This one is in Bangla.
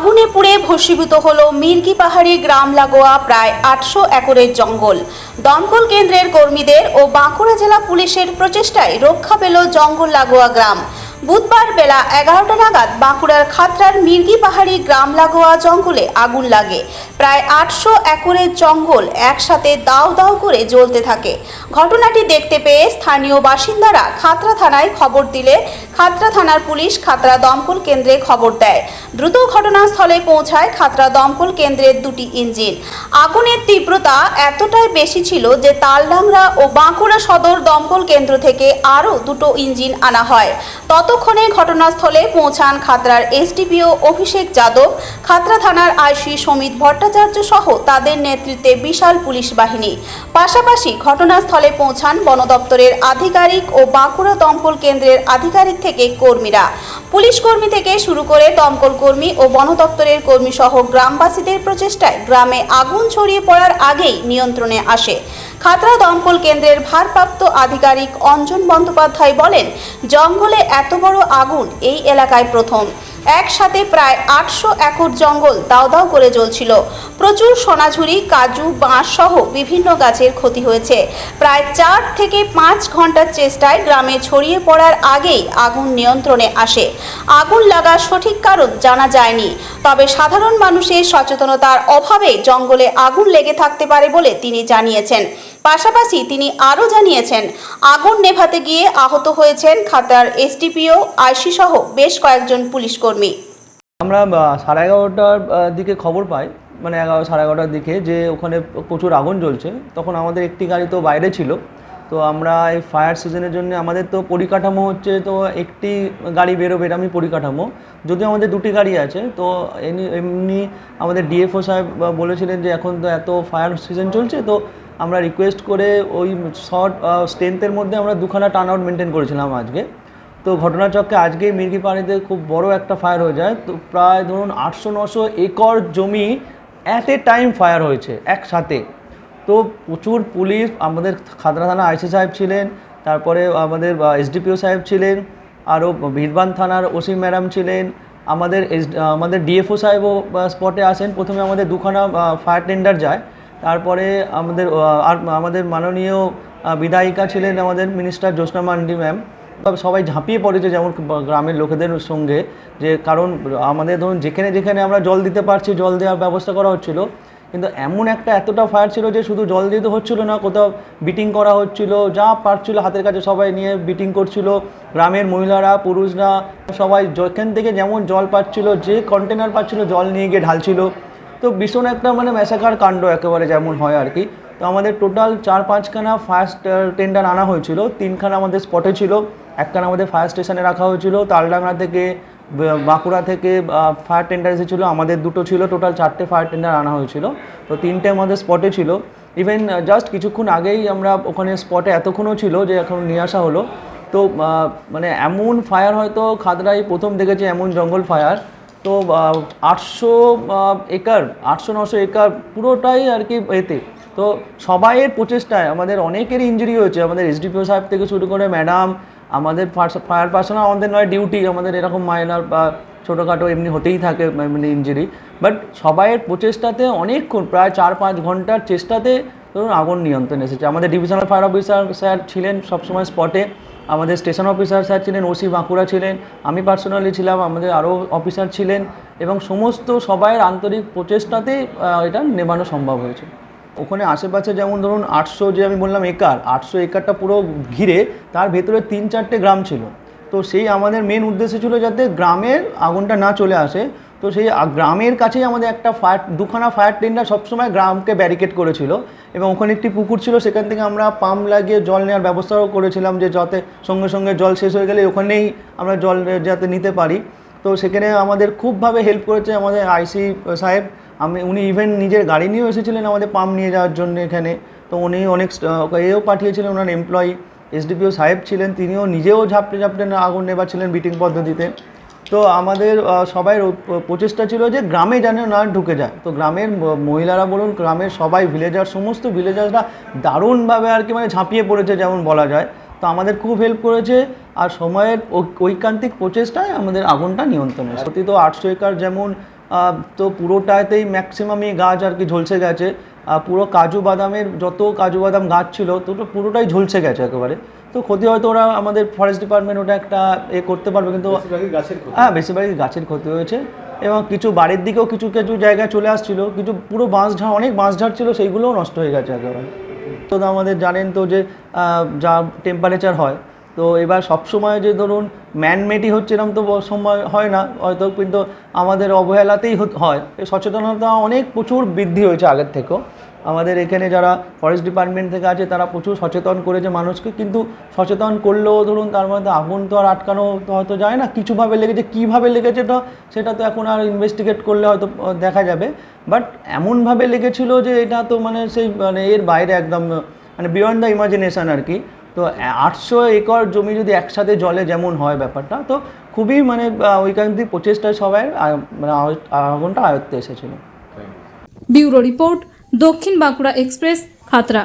আগুনে পুড়ে ভস্মীভূত হলো মির্গি পাহাড়ি গ্রাম লাগোয়া প্রায় আটশো একরের জঙ্গল। দমকল কেন্দ্রের কর্মীদের ও বাঁকুড়া জেলা পুলিশের প্রচেষ্টায় রক্ষা পেল জঙ্গল লাগোয়া গ্রাম। বুধবার বেলা এগারোটা নাগাদ বাঁকুড়ার খাতরার মির্গি পাহাড়ি গ্রাম লাগোয়া জঙ্গলে আগুন লাগে। প্রায় আটশো একরের জঙ্গল একসাথে দাও দাও করে জ্বলতে থাকে। ঘটনাটি দেখতে পেয়ে স্থানীয় বাসিন্দারা খাতড়া থানায় খবর দিলে খাতড়া থানার পুলিশ খাতড়া দমকল কেন্দ্রে খবর দেয়। দ্রুত ঘটনাস্থলে পৌঁছায় খাতড়া দমকল কেন্দ্রের দুটি ইঞ্জিন। আগুনের তীব্রতা এতটাই বেশি ছিল যে তালডাংরা ও বাঁকুড়া সদর দমকল কেন্দ্র থেকে আরও দুটো ইঞ্জিন আনা হয়। ততক্ষণে ঘটনাস্থলে পৌঁছান খাতড়ার এসডিপিও অভিষেক যাদব, খাতড়া থানার আইসি সমিত ভট্টাচার্য সহ তাদের নেতৃত্বে বিশাল পুলিশ বাহিনী। পাশাপাশি ঘটনাস্থলে পৌঁছান বন দপ্তরের আধিকারিক ও বাঁকুড়া দমকল কেন্দ্রের আধিকারিক থেকে কর্মীরা। পুলিশ কর্মী থেকে শুরু করে দমকল কর্মী ও বন দপ্তরের কর্মী সহ গ্রামবাসীদের প্রচেষ্টায় গ্রামে আগুন ছড়িয়ে পড়ার আগেই নিয়ন্ত্রণে আসে। খাতড়া দমকল কেন্দ্রের ভারপ্রাপ্ত আধিকারিক অঞ্জন বন্দ্যোপাধ্যায় বলেন, জঙ্গলে এত বড় আগুন এই এলাকায় প্রথম। একসাথে প্রায় আটশো একর জঙ্গল দাও দাও করে জ্বলছিল। প্রচুর সোনাঝুরি, কাজু, বাঁশ সহ বিভিন্ন গাছের ক্ষতি হয়েছে। প্রায় চার থেকে পাঁচ ঘণ্টার চেষ্টায় গ্রামে ছড়িয়ে পড়ার আগেই আগুন নিয়ন্ত্রণে আসে। আগুন লাগার সঠিক কারণ জানা যায়নি। তবে সাধারণ মানুষের সচেতনতার অভাবে জঙ্গলে আগুন লেগে থাকতে পারে বলে তিনি জানিয়েছেন। পাশাপাশি তিনি আরও জানিয়েছেন, আগুন নেভাতে গিয়ে আহত হয়েছেন খাতার এসডিপিও আইসি সহ বেশ কয়েকজন পুলিশ কর্মী। আমরা সাড়ে এগারোটার দিকে খবর পাই মানে এগারো, সাড়ে এগারোটার দিকে যে ওখানে প্রচুর আগুন জ্বলছে। তখন আমাদের একটি গাড়ি তো বাইরে ছিল। তো আমরা এই ফায়ার সিজনের জন্য, আমাদের তো পরিকাঠামো হচ্ছে তো একটি গাড়ি বেরোবে আমি পরিকাঠামো। যদিও আমাদের দুটি গাড়ি আছে, তো এমনি আমাদের ডিএফও সাহেব বলেছিলেন যে এখন তো এত ফায়ার সিজন চলছে, তো আমরা রিকোয়েস্ট করে ওই শর্ট স্ট্রেংথের মধ্যে আমরা দুখানা টার্ন আউট মেনটেন করেছিলাম আজকে। তো ঘটনাচক্রে আজকে মির্গি পাড়িতে খুব বড় একটা ফায়ার হয়ে যায়। তো প্রায় ধরুন আটশো নশো একর জমি অ্যাট এ টাইম ফায়ার হয়েছে একসাথে। তো প্রচুর পুলিশ, আমাদের খাতড়া থানা আইসি সাহেব ছিলেন, তারপরে আমাদের এসডিপিও সাহেব ছিলেন, আরও বীরবান থানার ওসি ম্যাডাম ছিলেন, আমাদের এস আমাদের ডিএফও সাহেবও স্পটে আসেন। প্রথমে আমাদের দুখানা ফায়ার টেন্ডার যায়। তারপরে আমাদের আমাদের মাননীয় বিধায়িকা ছিলেন আমাদের মিনিস্টার জ্যোৎস্না মান্ডি ম্যাম। সবাই ঝাঁপিয়ে পড়েছে যেমন গ্রামের লোকেদের সঙ্গে যে কারণ, আমাদের ধরুন যেখানে যেখানে আমরা জল দিতে পারছি, জল দেওয়ার ব্যবস্থা করা হচ্ছিল। কিন্তু এমন একটা এতটা ফায়ার ছিল যে শুধু জল দিতে হচ্ছিল না, কোথাও বিটিং করা হচ্ছিল, যা পারছিল হাতের কাছে সবাই নিয়ে বিটিং করছিল। গ্রামের মহিলারা, পুরুষরা, সবাই যেখান থেকে যেমন জল পাচ্ছিল, যে কন্টেনার পাচ্ছিল, জল নিয়ে গিয়ে ঢালছিল। তো ভীষণ একটা মানে ম্যাসাকার কাণ্ড একেবারে যেমন হয় আর কি। তো আমাদের টোটাল চার পাঁচখানা ফার্স্ট টেন্ডার আনা হয়েছিল, তিনখানা আমাদের স্পটে ছিল, একখানা আমাদের ফায়ার স্টেশনে রাখা হয়েছিল, তালডাংরা থেকে বাঁকুড়া থেকে ফায়ার টেন্ডার এসেছিল, আমাদের দুটো ছিল টোটাল চারটে ফায়ার টেন্ডার আনা হয়েছিল, তো তিনটে আমাদের স্পটে ছিল। ইভেন জাস্ট কিছুক্ষণ আগেই আমরা ওখানে স্পটে এতক্ষণও ছিল যে এখন নিয়ে আসা হলো। তো মানে এমন ফায়ার হয়তো খাদরাই প্রথম দেখেছে, এমন জঙ্গল ফায়ার তো আটশো একর, আটশো, নশো একর পুরোটাই আর কি এতে। তো সবাইয়ের প্রচেষ্টায় আমাদের অনেকের ইঞ্জুরি হয়েছে। আমাদের এসডিপিও সাহেব থেকে শুরু করে ম্যাডাম আমাদের ফায়ার পার্সোনাল আমাদের নয় ডিউটি আমাদের এরকম মাইনার বা ছোটোখাটো এমনি হতেই থাকে মানে ইঞ্জুরি বাট সবাইয়ের প্রচেষ্টাতে অনেকক্ষণ, প্রায় চার, পাঁচ ঘণ্টার চেষ্টাতে ধরুন আগুন নিয়ন্ত্রণে এসেছে। আমাদের ডিভিশনাল ফায়ার অফিসার স্যার ছিলেন সবসময় স্পটে আমাদের স্টেশন অফিসার স্যার ছিলেন ওসি বাঁকুড়া ছিলেন, আমি পার্সোনালি ছিলাম, আমাদের আরও অফিসার ছিলেন এবং সমস্ত সবাইয়ের আন্তরিক প্রচেষ্টাতেই এটা নেবানো সম্ভব হয়েছে। ওখানে আশেপাশে যেমন ধরুন আটশো যে আমি বললাম একার, আটশো একারটা পুরো ঘিরে তার ভেতরে তিন চারটে গ্রাম ছিল। তো সেই আমাদের মেন উদ্দেশ্য ছিল যাতে গ্রামের আগুনটা না চলে আসে। তো সেই গ্রামের কাছেই আমাদের একটা ফায়ার দুখানা ফায়ার টেন্ডার সবসময় গ্রামকে ব্যারিকেড করেছিল। এবং ওখানে একটি পুকুর ছিল, সেখান থেকে আমরা পাম্প লাগিয়ে জল নেওয়ার ব্যবস্থাও করেছিলাম যে যাতে সঙ্গে সঙ্গে জল শেষ হয়ে গেলে ওখানেই আমরা জল যাতে নিতে পারি। তো সেখানে আমাদের খুবভাবে হেল্প করেছে আমাদের আইসি সাহেব। আমি, উনি ইভেন নিজের গাড়ি নিয়েও এসেছিলেন আমাদের পাম্প নিয়ে যাওয়ার জন্য এখানে। তো উনি অনেক এও পাঠিয়েছিলেন, ওনার এমপ্লয়ি এসডিপিও সাহেব ছিলেন। তিনিও নিজেও ঝাপটে ঝাপটে আগুন নেবাচ্ছিলেন বিটিং পদ্ধতিতে। তো আমাদের সবাইয়ের প্রচেষ্টা ছিল যে গ্রামে যেন না ঢুকে যায়। তো গ্রামের মহিলারা বলুন, গ্রামের সবাই ভিলেজার সমস্ত ভিলেজাররা দারুণভাবে আর কি মানে ঝাঁপিয়ে পড়েছে যেমন বলা যায়। তো আমাদের খুব হেল্প করেছে আর সময়ের ঐকান্তিক প্রচেষ্টায় আমাদের আগুনটা নিয়ন্ত্রণে সত্যি তো আটশো একর যেমন তো পুরোটাতেই ম্যাক্সিমামই গাছ আর কি ঝলসে গেছে। আর পুরো কাজু বাদামের যত কাজু বাদাম গাছ ছিল, তো পুরোটাই ঝলসে গেছে একেবারে। তো ক্ষতি হয়তো ওরা আমাদের ফরেস্ট ডিপার্টমেন্ট ওটা একটা এ করতে পারবে কিন্তু গাছের হ্যাঁ বেশিরভাগই গাছের ক্ষতি হয়েছে। এবং কিছু বাড়ির দিকেও কিছু কিছু জায়গায় চলে আসছিল কিছু পুরো বাঁশ ঝাড় অনেক বাঁশ ঝাড় ছিল সেইগুলোও নষ্ট হয়ে গেছে একেবারে। তো আমাদের জানেন তো যে যা টেম্পারেচার হয় তো এবার সবসময় যে ধরুন ম্যানমেডই হচ্ছে এরকম তো সময় হয় না হয়তো কিন্তু আমাদের অবহেলাতেই হয়। সচেতনতা অনেক প্রচুর বৃদ্ধি হয়েছে আগের থেকেও। আমাদের এখানে যারা ফরেস্ট ডিপার্টমেন্ট থেকে আছে তারা প্রচুর সচেতন করেছে মানুষকে। কিন্তু সচেতন করলেও ধরুন তার মধ্যে আগুন তো আর আটকানো তো হয়তো যায় না। কিছুভাবে লেগেছে কীভাবে লেগেছে তো সেটা তো এখন আর ইনভেস্টিগেট করলে হয়তো দেখা যাবে। বাট এমনভাবে লেগেছিল যে এটা তো মানে সেই মানে এর বাইরে একদম মানে বিয়ন্ড দ্য ইমাজিনেশন আর কি। তো আটশো একর জমি যদি একসাথে জলে যেমন হয় ব্যাপারটা তো খুবই মানে ওইখান থেকে প্রচেষ্টায় সবাই মানে আগুনটা আয়ত্তে এসেছিল. ব্যুরো রিপোর্ট দক্ষিণ বাঁকুড়া এক্সপ্রেস খাতড়া